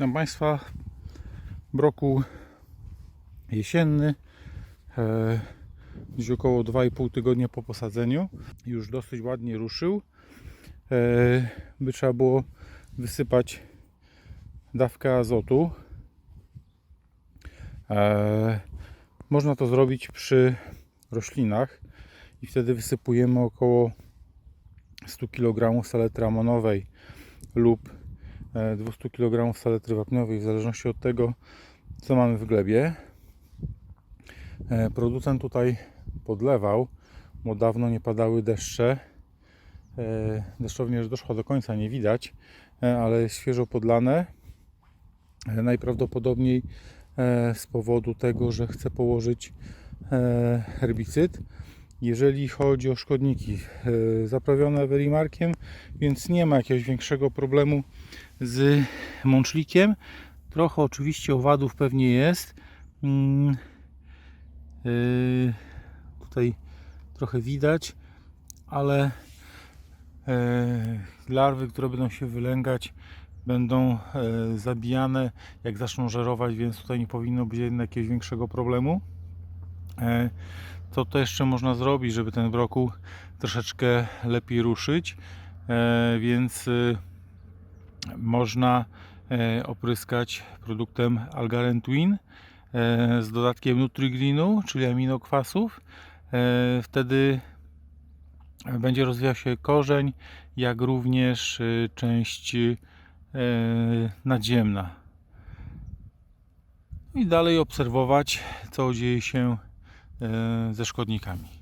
Witam Państwa. Broku jesienny. E, Gdzieś około 2,5 tygodnia po posadzeniu. Już dosyć ładnie ruszył. E, By trzeba było wysypać dawkę azotu. E, Można to zrobić przy roślinach i wtedy wysypujemy około 100 kg saletry amonowej lub 200 kg saletry wapniowej w zależności od tego co mamy w glebie. E, Producent tutaj podlewał, bo dawno nie padały deszcze. E, Deszczownia już doszła do końca, nie widać, e, ale świeżo podlane. E, Najprawdopodobniej e, z powodu tego, że chce położyć e, herbicyd. Jeżeli chodzi o szkodniki, e, zaprawione Verimarkiem, więc nie ma jakiegoś większego problemu z mączlikiem. Trochę oczywiście owadów pewnie jest. Mm, yy, Tutaj trochę widać, ale e, larwy, które będą się wylęgać, będą e, zabijane jak zaczną żerować, więc tutaj nie powinno być jednak jakiegoś większego problemu. E, Co to jeszcze można zrobić, żeby ten brokuł troszeczkę lepiej ruszyć? E, Więc y, można e, opryskać produktem Algaren Twin z dodatkiem Nutrigrinu, czyli aminokwasów. Wtedy będzie rozwijał się korzeń, jak również e, część e, nadziemna. I dalej obserwować, co dzieje się ze szkodnikami.